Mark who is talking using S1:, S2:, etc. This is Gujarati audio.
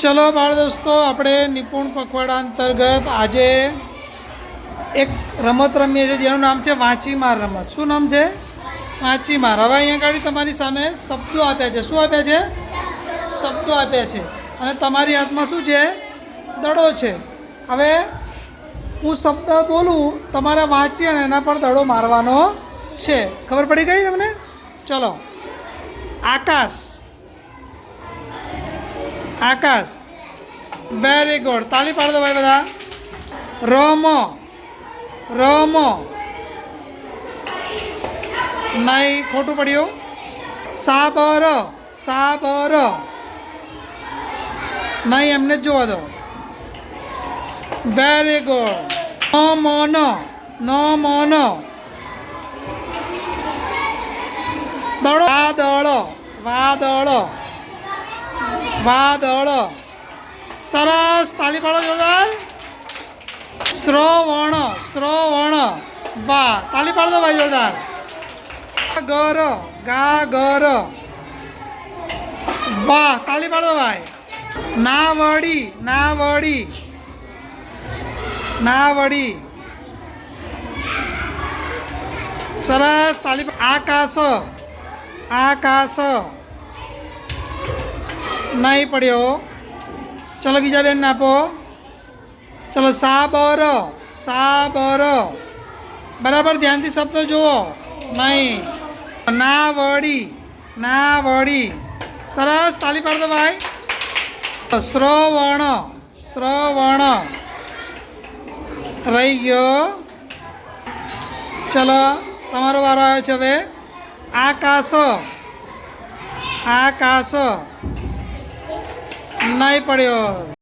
S1: ચલો બાળ દોસ્તો આપણે નિપુણ પખવાડા અંતર્ગત આજે એક રમત રમીએ છીએ, જેનું નામ છે વાંચીમાર રમત. શું નામ છે? વાંચીમાર. હવે અહીંયા આગળ તમારી સામે શબ્દો આપ્યા છે. શું આપ્યા છે? શબ્દો આપ્યા છે. અને તમારી હાથમાં શું છે? દડો છે. હવે હું શબ્દ બોલું, તમારે વાંચી અને એના પર દડો મારવાનો છે. ખબર પડી ગઈ તમને? ચલો. આકાશ. આકાશ. વેરી ગુડ તાલી પાડો ભાઈ બધા. રોમો. રોમો. નહીં ખોટું પડ્યું. સાબર. સાબર. નહીં એમને જ જોવા દો. વેરી ગુડ ન મોનો ન મોનો દડો. વાદળ. વાદળ. વાદળ સરસ. તાલી પાડો જોરદાર. શ્રવણ શ્રવણ. વાહ, તાલી પાડો ભાઈ જોરદાર. ગર ગા ગર વાહ, તાલી પાડો ભાઈ. ના વડી ના વડી ના વડી સરસ, તાલી આકાશ આકાશ. નહીં પડ્યો. ચલો બીજા બેન આપો. ચલો સાબર સાબર. બરાબર, ધ્યાનથી શબ્દ જુઓ. નહીં. ના વડી ના વડી સરસ, તાલી પાડ દો ભાઈ. શ્રવણ શ્રવણ. રહી ગયો. ચલો, તમારો વારો આવ્યો છે હવે. આકાશ આકાશ. નહીં પડ્યો